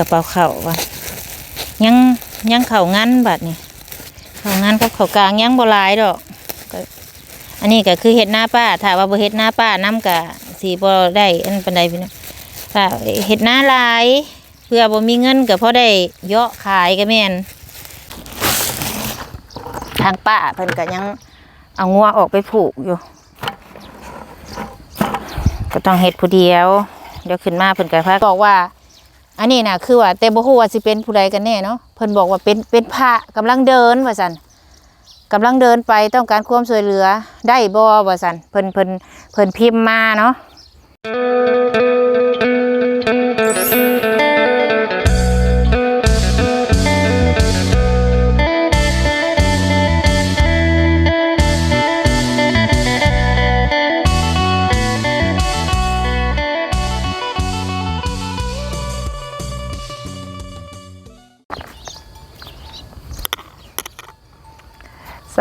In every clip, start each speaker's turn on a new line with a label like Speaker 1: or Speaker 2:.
Speaker 1: กระเป๋าเข่าวะยังยังเข่างั้นบัดนี่เข่างั้นกับเข่ากลางยังบ่หลายดอกอันนี้ก็คือเฮ็ดหน้าป้าถ้าว่าบ่เฮ็ดหน้าป้านํกะสิบ่ได้อันปานใดพี่น้องถ้าเฮ็ดหน้าลายเพื่อบ่มีเงินก็พอได้เยาะขายก็แม่นทางป้าเพิ่นก็ยังเอางัวออกไปผูกอยู่ ก็ต้องเฮ็ดผู้เดียว เดี๋ยวขึ้นมาเพิ่นก็พาบอกว่า อันนี้นะคือว่าแต่บ่ฮู้ว่าสิเป็นผู้ใดกันแน่เนาะเพิ่นบอกว่าเป็นเป็นพระกำลังเดินว่าซั่นกำลังเดินไปต้องการความช่วยเหลือ ได้บ่ว่าซั่นเพิ่นเพิ่นเพิ่นพิมพ์มาเนาะ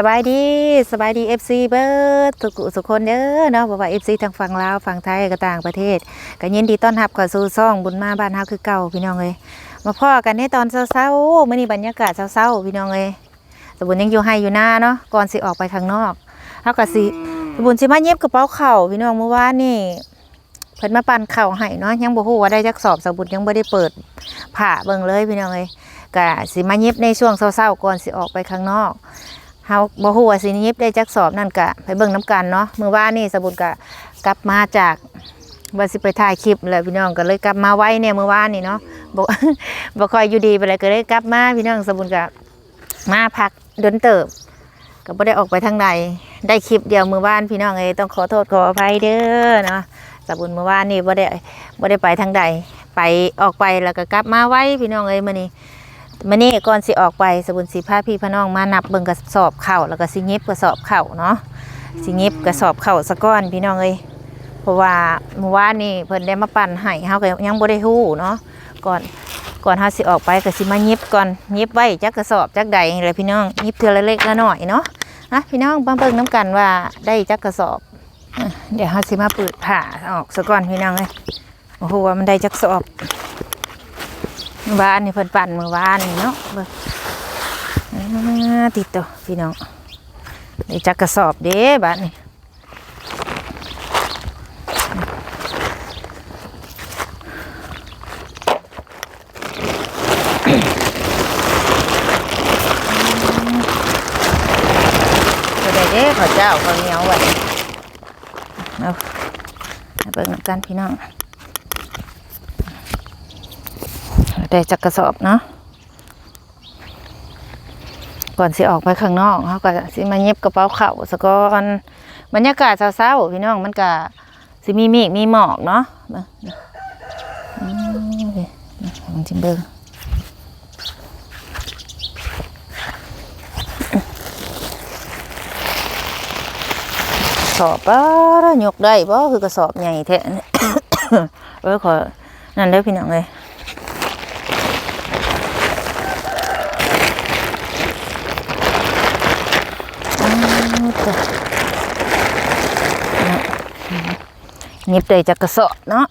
Speaker 1: สบายดีสบายดี FC เบิดทุกผู้ทุคนเด้อเนาะบ่ว่า FC ทางฝั่งลาวฝั่งไทยก็ต่างประเทศก็ยินดีต้อนรับเข้าสู่ซ่องบุญมาบ้านเฮาคือเก่าพี่น้องเอ้ยมาพ่อกันในตอนเช้าๆมื้อนี้บรรยากาศเช้าๆพี่น้องเอ้ยสมบุญยังอยู่ให้อยู่หน้าเนาะก่อนสิออกไปข้างนอกเฮาก็สิสมบุญสิมาเย็บกระเป๋าเข่าพี่น้องเมื่อวานนี่เพิ่นมาปั่นเข่าให้เนาะยังบ่ฮู้ว่าได้จักสอบสมบุญยังบ่ได้เปิดผ้าเบิ่งเลยพี่น้องเอ้ยก็สิมาเย็บในช่วงเช้าๆก่อนสิออกไปข้างนอก เฮาบ่ฮู้ว่าสิยิบได้จักสอบนั่นกะไปเบิ่งน้ำกันเนาะมื้อว่านี่สบุญกะกลับมาจากว่าสิไปถ่ายคลิปแล้วพี่น้องก็เลยกลับมาไว้เนี่ยมื้อวานนี่เนาะบ่บ่คอยอยู่ดีไปเลยก็เลยกลับมาพี่น้องสบุญกะมาพักเดินเติบ ก็บ่ได้ออกไปทางใดได้คลิปเดียวมื้อวานพี่น้องเอ้ยต้องขอโทษขออภัยเด้อเนาะสบุญมื้อวานนี่บ่ได้บ่ได้ไปทางใดไปออกไปแล้วก็กลับมาไว้พี่น้องเอ้ยมื้อนี้ มื่อนี้ก่อนสิออกไปสบุญสีผ้าพี่พน้องมานับเบิ่งกระสอบเข่าแล้วก็สิเงีบกระสอบเข่าเนาะสิเงีบกระสอบเข่าสะก้อนพี่น้องเอ้ยเพราะว่าเมื่อวานนี่เพิ่นได้มาปั่นให้เฮาก็ยังบ่ได้ฮู้เนาะก่อนก่อนเฮาสิออกไปก็สิมาเงีบก่อนเงีบไว้จักกระสอบจักใดนี่แหละพี่น้องเงีบเทื่อละเล็กละน้อยเนาะนะพี่น้องมาเบิ่งน้กันว่าได้จักกระสอบ เดี๋ยวเฮาสิมาเปิดผ้าออกซะก่อนพี่น้องเอ้ยโอ้โหว่ามันได้จักสอบ วานนี่เพิ่นปั่นเมื่อวานนี่เนาะเบิ่งอ่าติดตัวพี่น้องได้จักกระสอบเด้บาดนี่ก็ได้เด้ข้าเจ้าข้าวเหนียวไว้เอาเบิ่งกันพี่น้อง ได้จักกระสอบเนาะก่อนสิออกไปข้างนอกเขาก็สิมาเย็บกระเป๋าเข่าสะก่อนบรรยากาศเศร้าๆพี่น้องมันก็สิมีเมฆมีหมอกเนาะเบิ่งอืมนี่มันจิเบิ่งสอบป้ายกได้บ่คือกระสอบใหญ่แท้เนี่ยเออขอนั่นเด้อพี่น้องเลย หยิบได้จากกระสอบเนาะ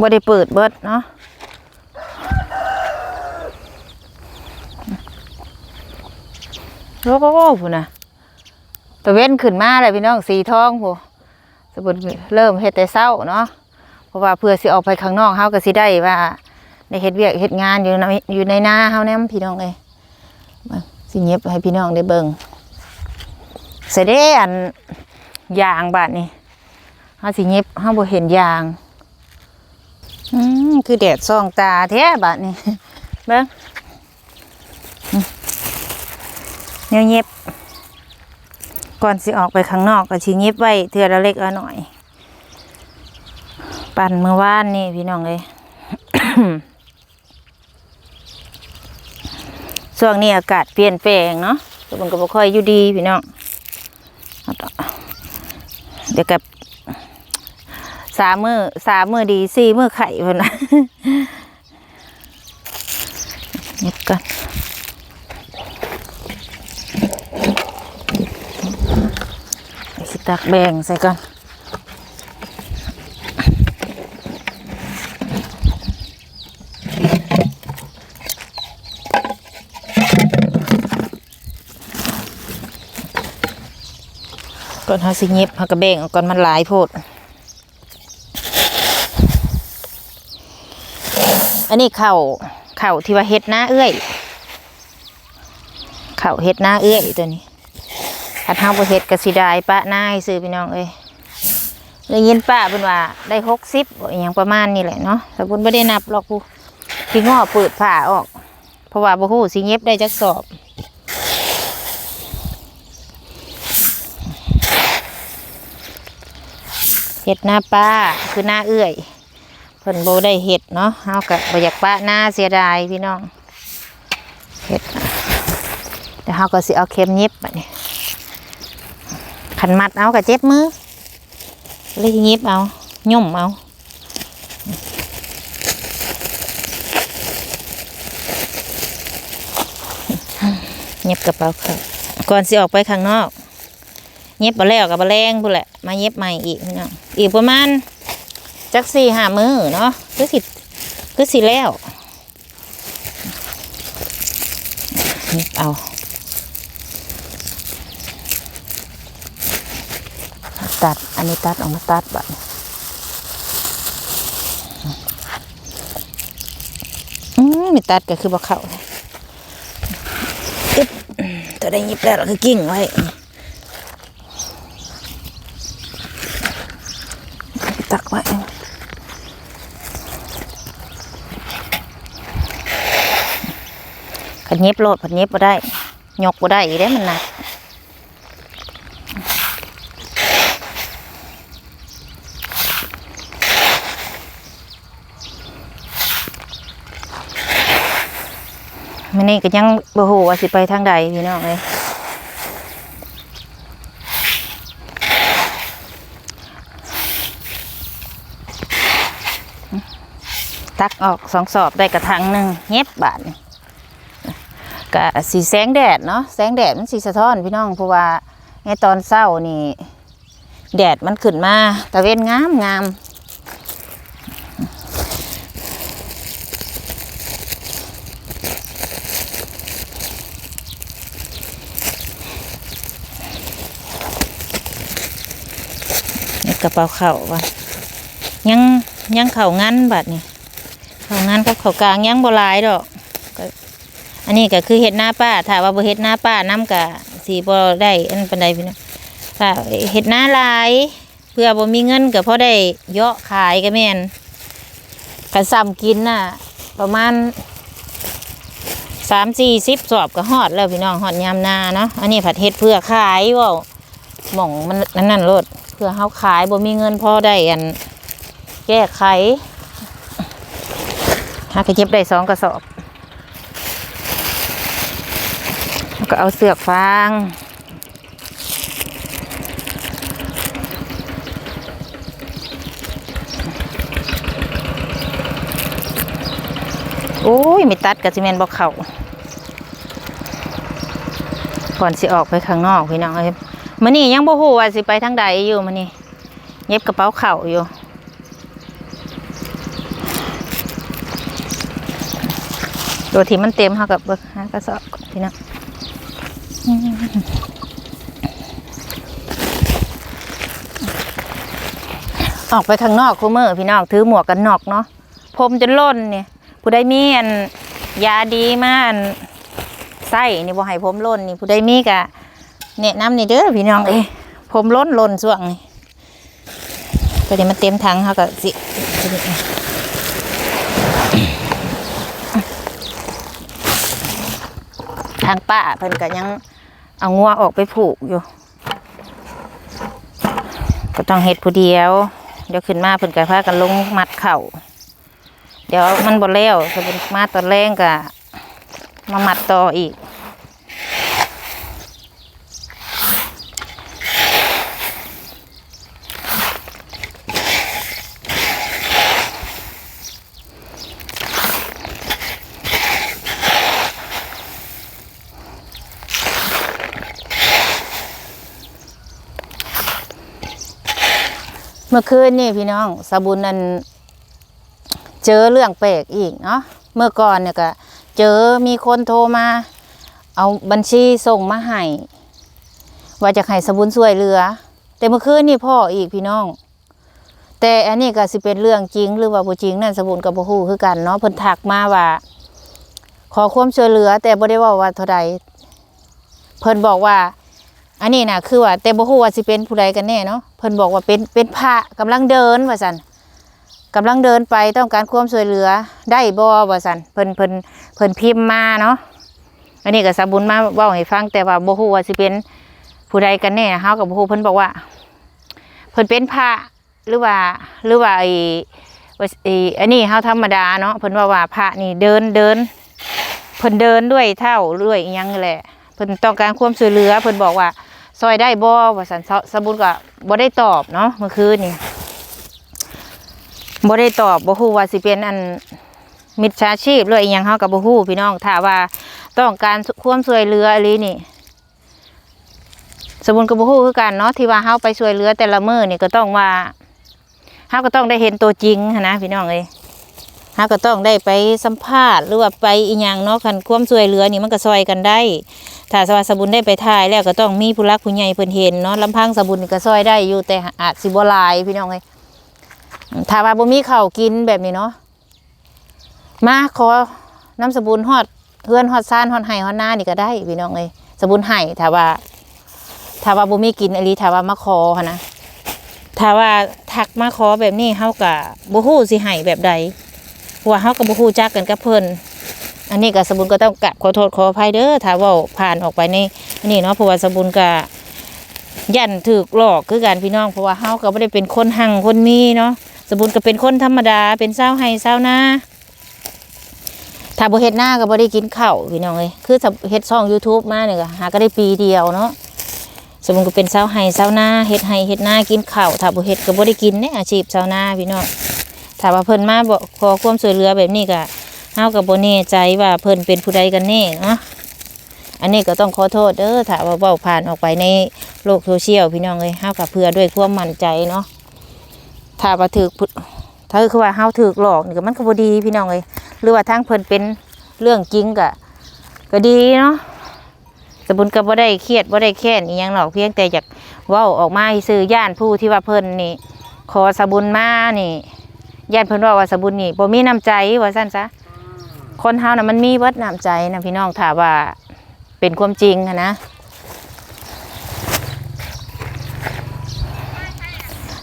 Speaker 1: บ่ได้เปิดเบิดเนาะโอ้โหพูนะตะเว้นขึ้นมาเลยพี่น้องสีทองพูสมบุญเริ่มเฮ็ดแต่เช้าเนาะเพราะว่าเพื่อสิออกไปข้างนอกเฮาก็สิได้ว่าได้เฮ็ดเวียกเฮ็ดงานอยู่ในอยู่ในนาเฮาแนมพี่น้องเอ้ยสิเย็บให้พี่น้องได้เบิ่งเสด็อัน ยางบาดนี่เฮาสิเย็บเฮาบ่เห็นยาง อืมคือแดดส่องตาแท้บาดนี่เบิ่งอืมแนวเย็บ ก่อนสิออกไปข้างนอกก็สิเย็บไว้เทื่อละเล็กละน้อย ปั่นเมื่อวานนี่พี่น้องเลยช่วงนี้อากาศเปลี่ยนแปลงเนาะแต่มันก็บ่ค่อยอยู่ดีพี่น้อง เดี๋ยวกับสามมือสามมือดีสี่มือไข่พิ่นนะนี่กันสิตักแบ่งใส่กัน ก่อนเฮาสิเงียบเฮาก็แบ่งออกก่อนมันหลายโพด อันนี้เข่าเข่าที่ว่าเฮ็ดหน้าเอื้อย เข่าเฮ็ดหน้าเอื้อยตัวนี้ถ้าเฮาบ่เฮ็ดก็สิได้ปะหน้าให้ซื้อพี่น้องเอ้ยได้ยินป้าเพิ่นว่าได้60บ่อีหยังประมาณนี้แหละเนาะแต่เพิ่นบ่ได้นับหรอกผู้พี่ง้อเปิดผ้าออก เพราะว่าบ่ฮู้สิเย็บได้จักสอบ เห็ดหน้าป้าคือหน้าเอื้อยเพิ่นโบได้เห็ดเนาะเฮากับบ่อยากป้าหน้าเสียดายพี่น้องเห็ดเดี๋ยวเฮาก็สิเอาเข็มเย็บบัดนี้ขันมัดเอากับเจ็บมือเลยเย็บเอาย่มเอาเย็บกระเป๋าค่ะก่อนสิออกไปข้างนอก เย็บมาแล้วกับมาแรงพู้นแหละมาเย็บใหม่อีกพี่น้องอีกประมาณจักสี่ห้ามือเนาะคือสิคือสิแล้วเย็บเอาตัดอันนี้ตัดออกมาตัดบัดนี้อืมไม่ตัดก็คือบ่เข้าเลยตัวได้เย็บแล้วเราคือกิ่งไว้ ตักไว้ขันเย็บโลดผัดเย็บบ่ได้ ยกบ่ได้อีกได้มันนักมันนี่ก็ยังบ่ฮู้ว่าสิไปทางใดพี่น้องเอ้ย ตักออกสองสอบได้กระทังหนึ่งเงียบบาทนี่กะสีแสงแดดเนาะแสงแดดมันสีสะท้อนพี่น้องเพราะว่าในตอนเศร้านี่ แดดมันขึ้นมาตะเวนงามงามกระเป๋าเข่าวะยังยังเข่างั้นบัดนี่ ขางานกับเขากลางยังบ่หลายดอกอันนี้ก็คือเฮ็ดหน้าป้าถ้าว่าบ่เฮ็ดหน้าป้านํกะสิบ่ได้อันปานใดพี่น้องถ้าเฮ็ดหน้าลาย เพื่อบ่มีเงินก็พอได้เยาะขายก็แม่นกันซ้ำกินน่ะ ประมาณ3 4 0สอบก็ฮอดแล้วพี่น้องฮอดยามนาเนาะอันนี้ผัดเฮ็ดเพื่อขายว้าหม่องมันนั่นนั่นโลดเพื่อเฮาขายบ่มีเงินพอได้อัน แก้ไข หากเจ็บได้สองกระสอบแล้วก็เอาเสือกฟางโอ้ยไม่ตัดกับซีเมนบอกเขาก่อนสิออกไปข้างนอกพี่น้องเอ้ยมื่อนี้ยังบ่ฮู้ว่าสิไปทางใดอยู่มื่อนี้เย็บกระเป๋าเข่าอยู่ ตัวที่มันเต็มเขากับเบิกหากระสอบพี่น้องออกไปข้างนอกคูเมอร์พี่น้องถือหมวกกันนอกเนาะผมจนล่นเนี่ยผู้ใดมีอันยาดีมาอันไส้นี่บ่ให้ผมล่นนี่ผู้ใดมีกะแนะนำนี่เด้อพี่น้องเอ้ผมล้นล่นส่วงนี่ก็เดี๋ยวมันเต็มถังเขาก็สิ ทางป้าเพิ่นก็ยังเอางัวออกไปผูกอยู่ ก็ต้องเฮ็ดผู้เดียว เดี๋ยวขึ้นมาเพิ่นก็พากันลงมัดเข่าเดี๋ยวมันบ่แล้วถ้าเป็นมาตอนแรงก็มามัดต่ออีก มื่อคืนนี่พี่น้องสบุญนั่นเจอเรื่องแปลกอีกเนาะเมื่อก่อนเนี่ยก็เจอมีคนโทรมา เอาบัญชีส่งมาให้ว่าจะให้สบุญช่วยเหลือ แต่เมื่อคืนนี่พ่ออีกพี่น้อง แต่อันนี้ก็สิเป็นเรื่องจริงหรือว่าบ่จริงนั่นสบุนกับบ่ฮู้คือกันเนาะเพิ่นทักมาว่า ขอความช่วยเหลือ แต่บ่ได้ว้าว่าเท่าใดเพิ่นบอกว่า อันนี้นะคือว่าแต่บ่ฮู้ว่าสิเป็นผู้ใดกันแน่เนาะเพิ่นบอกว่าเป็นเป็นพระกำลังเดินว่าซั่นกำลังเดินไปต้องการความช่วยเหลือได้บ่ว่าซั่นเพิ่นเพิ่นเพิ่นพิมพ์มาเนาะอันนี้ก็สบุญมาเว้าให้ฟังแต่ว่าบ่ฮู้ว่าสิเป็นผู้ใดกันแน่เฮาก็บ่ฮู้เพิ่นบอกว่า เพิ่นเป็นพระหรือว่าหรือว่าไอ้ไอ้อันนี้เฮาธรรมดาเนาะเพิ่นว่าว่าพระนี่เดินเดินเพิ่นเดินด้วยเท่าด้วยอิหยังแหละ เพิ่นต้องการความช่วยเหลือเพิ่นบอกว่าซอยได้บ่ว่าสันสสบุญก็บ่ได้ตอบเนาะเมื่อคืนนี่บ่ได้ตอบบ่ฮู้ว่าสิเป็นอันมิจฉาชีพหรืออีหยังเฮาก็บ่ฮู้พี่น้องถ้าว่าต้องการความช่วยเหลืออีหลีนี่สมุนกับผู้คือกันเนาะที่ว่าเฮาไปช่วยเหลือแต่ละมื้อนี่ก็ต้องว่าเฮาก็ต้องได้เห็นตัวจริงนนะพี่น้องเอ้ยเฮาก็ต้องได้ไปสัมภาษณ์หรือว่าไปอีหยังเนาะคันความช่วยเหลือนี่มันก็ซอยกันได้ ถ้าสวัสบุญได้ไปถ่ายแล้วก็ต้องมีผู้รักผู้ใหญ่เพิ่นเห็นเนาะลำพังสบุญก็ซอยได้อยู่แต่อาจสิบ่ลายพี่น้องเอ้ยถ้าว่าบ่มีข้าวกินแบบนี้เนาะมาขอน้ำสบุญฮอดเฮือนฮอดซ่านฮอดไห้ฮอดหน้านี่ก็ได้พี่น้องเอ้ยสบุญไห้ถ้าว่าถ้าว่าบ่มีกินอหลีถ้าว่ามาขอหั้นนะถ้าว่าทักมาขอแบบนี้เฮาก็บ่ฮู้สิให้แบบใดว่าเฮาก็บ่ฮู้จักกันกับเพิ่น อันนี้ก็สมบุญก็ต้องกราบขอโทษขออภัยเด้อถ้าว้าผ่านออกไปในนี่เนาะเพราะว่าสมบุญก็ยันถูกหลอกคือกันพี่น้องเพราะว่าเฮาก็บ่ได้เป็นคนหั่งคนมีเนาะสมบุญก็เป็นคนธรรมดาเป็นชาวไร่ชาวนาถ้าบ่เฮ็ดหน้าก็บ่ได้กินข้าวพี่น้องเอ้ยคือเฮ็ดช่อง YouTube มาเนี่ยก็หาก็ได้ปีเดียวเนาะสมมุติก็เป็นชาวไห้ชาวนาเฮ็ดไห้เฮ็ดนากินข้าวถ้าบ่เฮ็ดก็บ่ได้กินเนี่ยอาชีพชาวนาพี่น้องถ้าว่าเพิ่นมาบ่ขอความช่วยเหลือแบบนี้ก็ เฮาก็บ่แน่ใจว่าเพิ่นเป็นผู้ใดกันแน่เนาะอันนี้ก็ต้องขอโทษเด้อถ้าว่าเว้าผ่านออกไปในโลกโซเชียลพี่น้องเอ้ยเฮาก็เพื่อด้วยความมั่นใจเนาะถ้าว่าถูกถ้าคือว่าเฮาถูกหลอกนี่ก็มันก็บ่ดีพี่น้องเอ้ยหรือว่าทางเพิ่นเป็นเรื่องจริงก็ก็ดีเนาะสบุญก็บ่ได้เครียดบ่ได้แค้นอีหยังหรอกเพียงแต่อยากเว้าออกมาให้ซื้อย่านผู้ที่ว่าเพิ่นนี่ ขอสบุญมานี่ย่านเพิ่นว่าว่าสบุญนี่บ่มีน้ำใจว่าซั่นซะ คนเฮาน่ะมันมีเบิดน้ำใจนะพี่น้องถ้าว่าเป็นความจริงอะนะ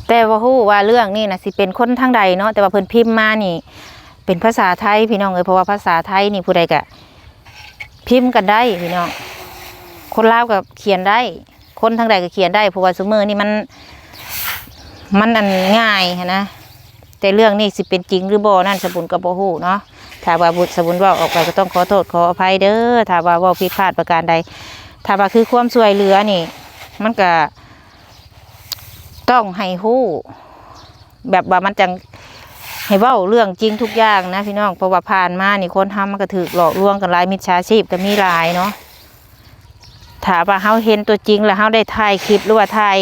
Speaker 1: แต่ว่าฮู้ว่าเรื่องนี้นะสิเป็นคนทางใดเนาะแต่ว่าเพิ่นพิมพ์มานี่ เป็นภาษาไทยพี่น้องเอ้ยเพราะว่าภาษาไทยนี่ผู้ใดก็พิมพ์กันได้พี่น้องคนลาวก็เขียนได้ คนทางใดก็เขียนได้เพราะว่าสมือนี่มัน มันอันง่ายนะแต่เรื่องนี้สิเป็นจริงหรือบ่นั่นสบุญกับบ่ฮู้เนาะ ถ้าว่าบุตรสบุญว่าออกไปก็ต้องขอโทษขออภัยเด้อถ้าว่าว่าผิดพลาดประการใด ถ้าว่าคือความช่วยเหลือนี่ มันก็ต้องให้ฮู้ แบบว่ามันจังให้เว้าเรื่องจริงทุกอย่างนะพี่น้องเพราะว่าผ่านมานี่คนทำมันก็ถูกหลอกลวงกันหลายมิจฉาชีพก็มีหลายเนาะถ้าว่าเฮาเห็นตัวจริงแล้วเฮาได้ถ่ายคลิปหรือว่าถ่าย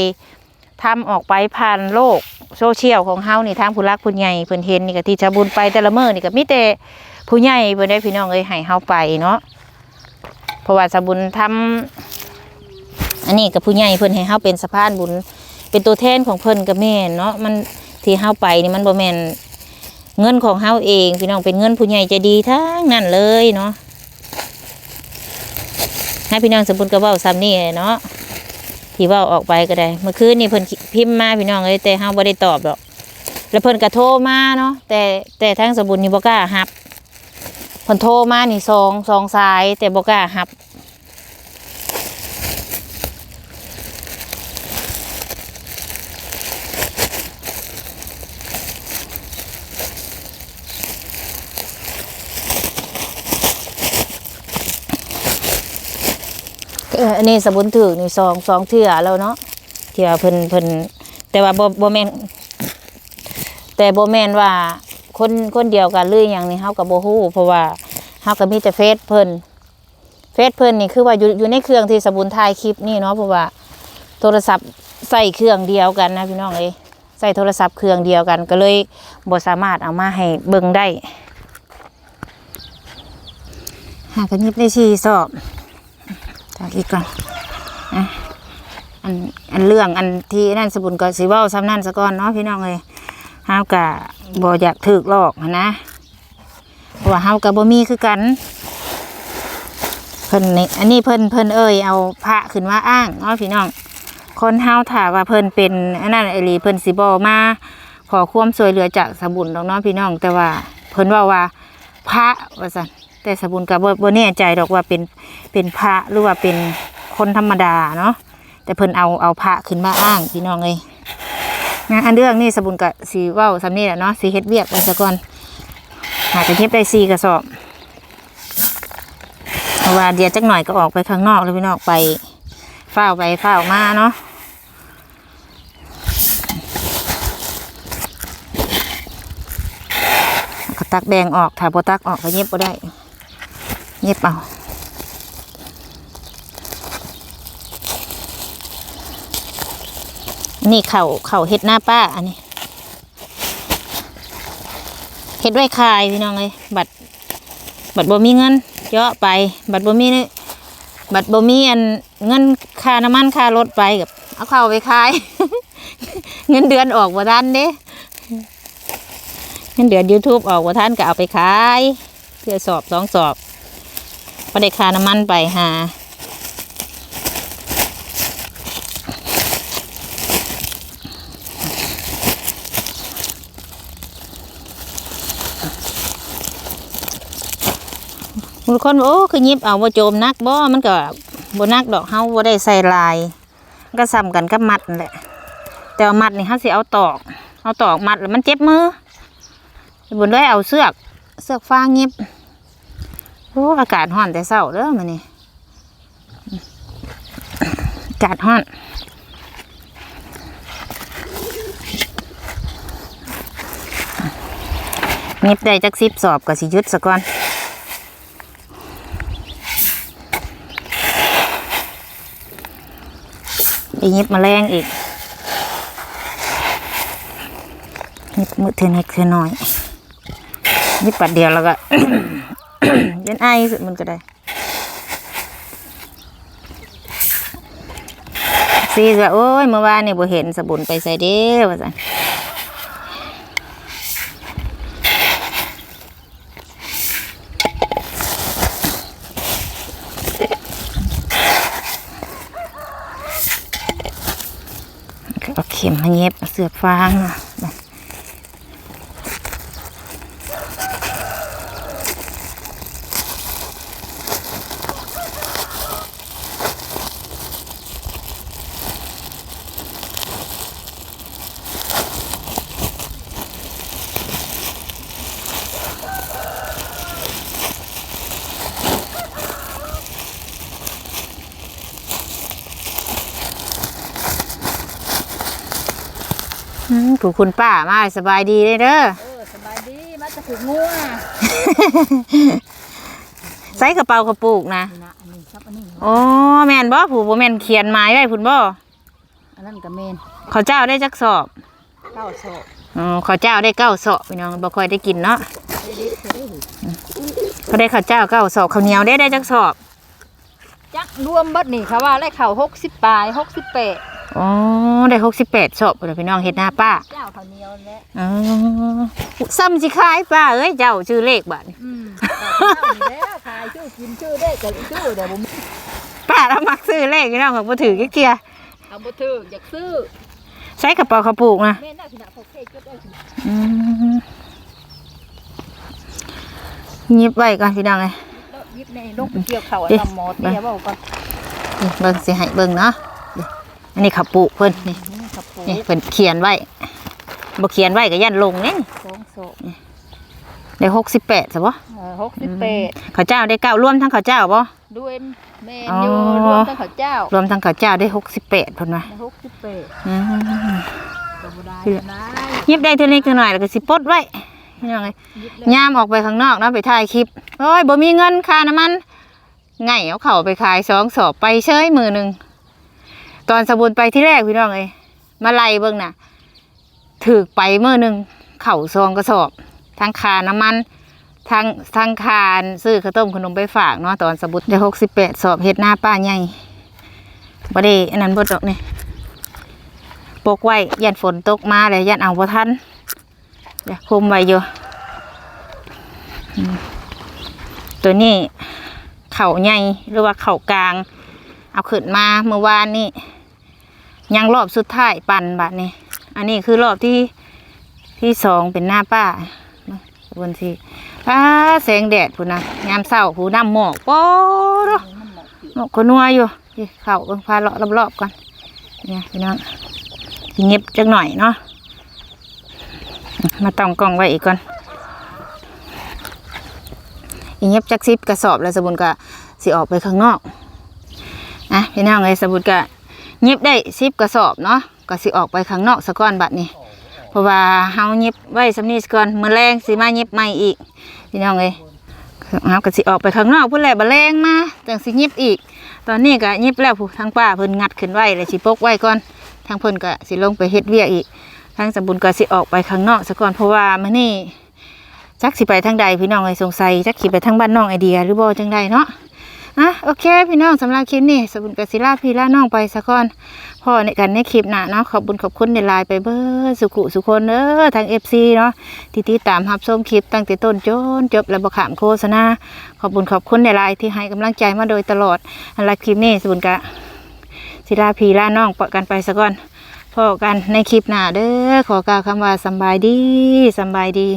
Speaker 1: ทำออกไปผ่านโลกโซเชียลของเฮานี่ทางผู้รักผู้ใหญ่เพิ่นเห็นนี่ก็ที่จะบุญไปแต่ละเมื้อนี่ก็มีแต่ ผู้ใหญ่เพิ่นได้พี่น้องเอ้ยให้เฮาไปเนาะเพราะว่าสบุญทำอันนี้กับผู้ใหญ่เพิ่นให้เฮาเป็นสะพานบุญ เป็นตัวแทนของเพิ่นก็แม่เนาะมันที่เฮาไปนี่มันบ่แม่นเงินของเฮาเอง พี่น้องเป็นเงินผู้ใหญ่ใจดีทั้งนั้นเลยเนาะให้พี่น้องสมบูรณ์ก็เว้าซ้ำนี่เนาะที่เว้าออกไปก็ได้ เมื่อคืนนี่เพิ่นพิมพ์มาพี่น้องเอ้ยแต่เฮาบ่ได้ตอบดอกแล้วเพิ่นก็โทรมาเนาะแต่แต่ทางสมบูรณ์นี่บ่กล้ารับ นโทรมานี่สองสองสาย แต่บ่กล้ารับอันนี้สมบูรณ์ถือนี่สองสองเทื่อแล้วเนาะเทื่อเพิ่นเพิ่นแต่ว่าบ่บ่แม่นแต่โบแมนว่า คนคนเดียวกันหรืออย่างนี้เฮากับโบฮู้เพราะว่าเฮาก็มีแต่เฟซเพิ่นเฟซเพิ่นนี่คือว่าอยู่อยู่ในเครื่องที่สบุนถ่ายคลิปนี่เนาะเพราะว่าโทรศัพท์ใส่เครื่องเดียวกันนะพี่น้องเอ้ยใส่โทรศัพท์เครื่องเดียวกัน ก็เลยบ่สามารถเอามาให้เบิ่งได้หากันยิบได้ชีสอบจากอีกก่อนอันอันเรื่องอันที่นั่นสบุญก็สิเว้าซ้ำนั่นซะก่อนเนาะพี่น้องเอ้ย เฮาก็บ่อยากถูกหลอกนะเพราะว่าเฮาก็บ่มีคือกันเพิ่นนี่อันนี้เพิ่นเพิ่นเอ่ยเอาพระขึ้นมาอ้างเนาะพี่น้อง คนเฮาถามว่าเพิ่นเป็นอันนั้นไอหลีเพิ่นสิบ่มาขอความช่วยเหลือจากสบุญดอกเนาะพี่น้อง แต่ว่าเพิ่นว่าว่าพระว่าซั่นแต่สบุญก็บ่บ่แน่ใจดอกว่าเป็นเป็นพระหรือว่าเป็นคนธรรมดาเนาะแต่เพิ่นเอาเอาพระขึ้นมาอ้างพี่น้องเอ้ย งานอันเรื่องนี้สบุญก็สิเว้าวซำนี้แหละเนาะสิเฮ็ดเวียกไว้ซะก่อนหากจะเก็บได้4กระสอบเพราะว่าเดี๋ยวจักหน่อยก็ออกไปข้างนอกเลยพี่น้องไปเฝ้าไปเฝ้ามาเนาะก็ตักแบงออกถ้าบ่ตักออกก็เย็บบ่ได้ เย็บเอา นี่เข่าเข่าเฮ็ดหน้าป้าอันนี้เฮ็ดไว้ขายพี่น้องเลยบัตรบัตรบ่มีเงินเยอะไป บัตรบ่มีนี่บัตรบ่มีอันเงินค่าน้ำมันค่ารถไปกับเอาเข้าไปขาย เงินเดือนออกบ่ทันเด้เงินเดือน YouTube ออกบ่ทันก็เอาไปขาย เพื่อสอบสองสอบพอได้ค่าน้ำมันไปหา บางคนโอ้คือยิบเอาบ่โจมนักบ่มันก็บ่นักดอกเฮาบ่ได้ใส่ลาย ก็ซ้ำกันกับมัดแหละ แต่ว่ามัดนี่เฮาสิเอาตอก เอาตอกมัดแล้วมันเจ็บมือบนได้เอาเสือกเสือกฟางยิบโอ้อากาศร้อนแต่เช้าเด้อมื้อนี้อากาศร้อนเงียบได้จักสิบสอบก็สิยุดซะก่อน อียิบมาแรงอีกยิบมือเทอนิดเทอน้อยยิบปัดเดียวแล้วก็เล่นไอสุดมันก็ได้ซีจะโอ้ยเมื่อวานนี่บ่เห็นสบุนไปใส่เด้อว่าซั่นก็ เข็มมาเย็บเสือฟาง อืมผู้คุณป้ามาสบายดีเลยเด้อ
Speaker 2: เออสบายดีมาจะถึงงัว
Speaker 1: ใส่กระเป๋ากระปุกนะ
Speaker 2: นี่นะอันนี้ครับอันนี้
Speaker 1: โอ้แม่นบ่ผู้บ่แม่นเขียนหมายไว้พุ่นบ่
Speaker 2: อันนั้นก็เมน
Speaker 1: ข้าวเจ้าได้จักสอบ
Speaker 2: เก้าโซ
Speaker 1: อ๋อข้าวเจ้าได้เก้าสอบพี่น้องบ่ค่อยได้กินเนาะ
Speaker 2: ได้ดิได้ดิ
Speaker 1: เขาได้ข้าวเจ้าเก้าสอบข้าวเหนียวได้ได้จักสอบ
Speaker 2: จักรวมเบัดนี่ค่ะว่าได้เข่าหกสิบปลายหกสิบแปด
Speaker 1: อ๋อได้หกสิบแปดสอบเลยพี่น้องเฮ็ดหน้าป้า
Speaker 2: เจ้าข้าวเหนียวและ
Speaker 1: อ๋อซ้ำสิขายป้าเอ้ยเจ้าชื่อเลขบัดนี้
Speaker 2: อืมเจ้านี่แล้วขายชื่อกินชื่อได้ก็ชื่อเดี๋ยวผม
Speaker 1: ป้าเรามักซื้อเลขพี่น้องก็บ่ถือเกียร์
Speaker 2: เอาบ่ถืออยากซื้อ
Speaker 1: ใช้กระเป๋ากระปุกนะ
Speaker 2: แม่น่าขนาดพวกเพชรก็ได้สิ
Speaker 1: อืมหยิบไว้ก่อนพี่น้องเอ้ย
Speaker 2: แล้วยิบในลงไปเกี่ยวเข่า
Speaker 1: เอ๊ะ
Speaker 2: ตำหมอเตี้ยบอกก่อน
Speaker 1: นี่เบิ่งสิให้เบิ่งเนาะนี่ อันนี้ขับปุเพิ่นนี่
Speaker 2: นี่ครับปู
Speaker 1: นี่เพิ่นเขียนไว้บ่เขียนไว้ก็ยันลงนี่
Speaker 2: สองโซ
Speaker 1: ได้หกสิบแปดซะบ่
Speaker 2: หกสิบแปด
Speaker 1: ข้าวเจ้าได้เก้ารวมทั้งข้าวเจ้าบ่
Speaker 2: ด้วยแม่น
Speaker 1: อ๋อ
Speaker 2: อ
Speaker 1: อ
Speaker 2: ยู่รวมทั้งข้าวเจ้า ร
Speaker 1: วมทั้งข้าวเจ้าได้หกสิบแปดเพิ่นว่า
Speaker 2: หกสิบแปด
Speaker 1: อืม
Speaker 2: ก็บ่ได้
Speaker 1: คือ
Speaker 2: นะ
Speaker 1: หยิบได้เท่านี้คือหน่อยแล้วก็สิปลดไว้พี่น้องเอ้ย
Speaker 2: ยิบเลย
Speaker 1: ยามออกไปข้างนอกเนาะไปถ่ายคลิปโอ้ยบ่มีเงินค่าน้ำมันไงเอาเข่าไปขายสองสอบไปเชยมือหนึ่ง ตอนสบุนไปที่แรกพี่น้องเอ้ยมาไล่เบิ่งน่ะถือไปเมื่อหนึ่งเข่าซองกระสอบทั้งคาน้ำมันทั้งทั้งคานซื้อข้าวต้มขนมไปฝากเนาะตอนสบุนได้หกสิบแปดสอบเฮ็ดหน้าป้าใหญ่บ่ได้อันนั้นบ่ดอกนี่ปกไว้ยันฝนตกมาแล้วยันเอาบ่ทันเดี๋ยวคุมไว้อยู่อืมตัวนี้เข่าใหญ่หรือว่าเข่ากลาง เอาขึ้นมาเมื่อวานนี่ ยังรอบสุดท้ายปั่นบัดนี้ อันนี้คือรอบที่ที่สองเป็นหน้าป้าบนที่อ้าแสงแดดพูนะยามเศร้าผูน้ำหมอกโป๊ดหมอกคนนัวอยู่นี่เข่ากันพาเลาะรอบๆก่อนเนี่ยพี่น้องเงียบจักหน่อยเนาะมาต้องกล้องไว้อีกก่อนอีเงียบจักซิบกระสอบแล้วสบุนก็สิออกไปข้างนอกอะพี่น้องไอ้สมุดก็เย็บได้สิบกระสอบเนาะก็สิออกไปข้างนอกสะก้อนบัดนี้ เพราะว่าเฮาเย็บไว้สำนีสก่อนมื้อแรงสิมาเย็บใหม่อีกพี่น้องเอ้ยเฮาก็สิออกไปข้างนอกพุ่นแหละบ่แรงมาจังสิเย็บอีก ตอนนี้ก็เย็บแล้วผู้ทางป้าเพิ่นงัดขึ้นไว้เลยสิปกไว้ก่อนทางเพิ่นก็สิลงไปเฮ็ดเวียกอีกทางสมบุญก็สิออกไปข้างนอกซะก่อนเพราะว่ามื้อนี้จักสิไปทางใดพี่น้องเอ้ยสงสัยจักสิไปทางบ้านน้องไอเดียหรือบ่จังใดเนาะ อะโอเค พี่น้องสำหรับคลิปนี้สบุญกศิลาพี่ล่าน้องไปสักก่อนพ่อในกันในคลิปหน้าเนาะขอบบุญขอบคุณในไลน์ไปเบอร์สุขุสุคนเด้อทางเอฟซีเนาะที่ติดตามรับชมคลิปตั้งแต่ต้นจนจบและบขามโฆษณาขอบบุญขอบคุณในไลน์ที่ให้กำลังใจมาโดยตลอดสำหรับคลิปนี้สบุญกศิลาพี่ล่าน้องปะกันไปสักก่อนพ่อกันในคลิปหน้าเด้อขอกล่าวคำว่าสบายดีสบายดี